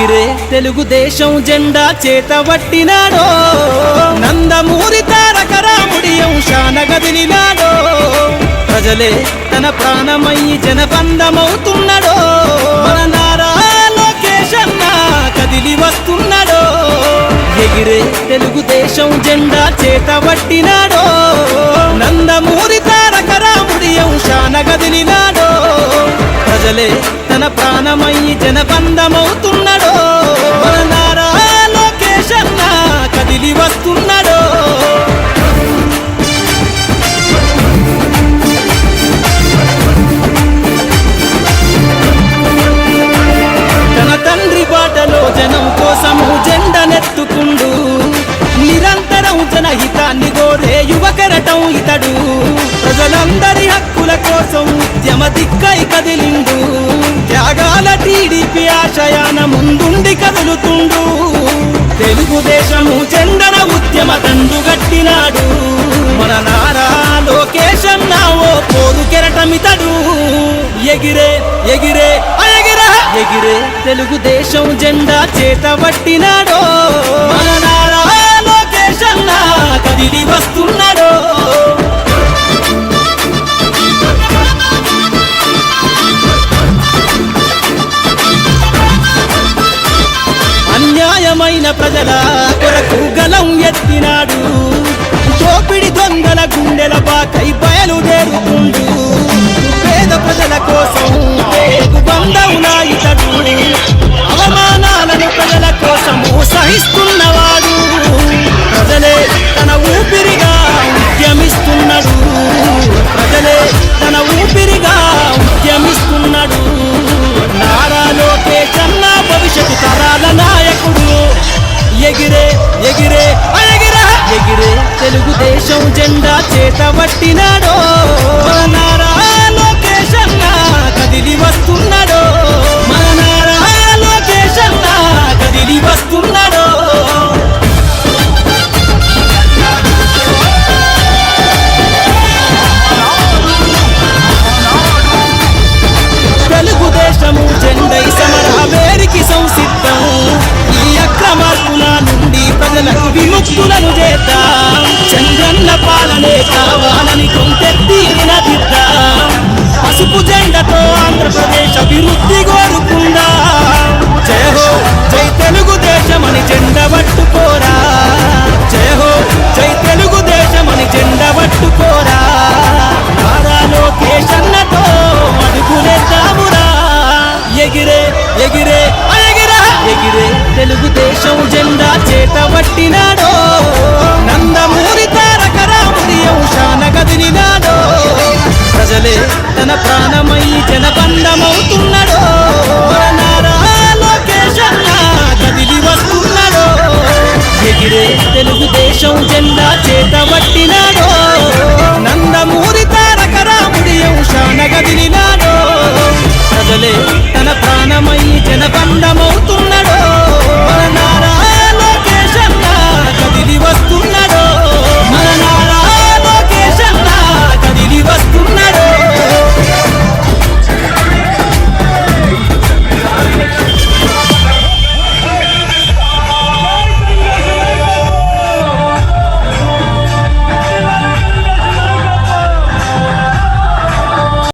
ఎగిరే తెలుగుదేశం జెండా చేత పట్టినాడో నందమూరి తారక రాముడి అంశాన గదిలినాడో ప్రజలే తన ప్రాణమయ్యి జనబంధమవుతున్నాడో. మన నారా కదిలి వస్తున్నాడో. ఎగిరే తెలుగుదేశం జెండా చేత పట్టినాడో నందమూరి తారక రాముడి అంశాన గదిలినాడో ప్రజలే తన ప్రాణమయ్యి జనబంధమవుతున్నాడో. మన నారా లోకేశన్న కదిలి వస్తున్నాడో. తన తండ్రి బాటలో జనం కోసము జెండనెత్తుకుండు హితాన్ని జనహితాన్ని కోరే యువకరటం ఇతడు. ప్రజలందరి హక్కుల కోసం ఉద్యమ దిక్కై కదిలిండు. త్యాగాల టీడీపీ ఆశయాన ముందుండి కదులుతుండు. తెలుగుదేశము చందన ఉద్యమ తండు గట్టినాడు. మన నారా లోకేశం ఓ పోరు కెరటమితడు. ఎగిరే ఎగిరే ఎగిరే తెలుగుదేశం జెండా చేత పట్టినాడో. మన నారా కదిలి వస్తున్నాడో. అన్యాయమైన ప్రజల కొరకు గలం ఎత్తినాడు. దోపిడి దొంగల గుండెల బాకై బయలుదేరు ఎగిరే ఎగిరే. తెలుగుదేశం జెండా చేత పట్టినాడో. నారా ఎగిరే తెలుగుదేశం జెండా చేత పట్టినాడో. నందమూరి తారకరాముడి అంశాన కదిలినాడో. ప్రజలే తన ప్రాణమై జనబంధమవుతుంది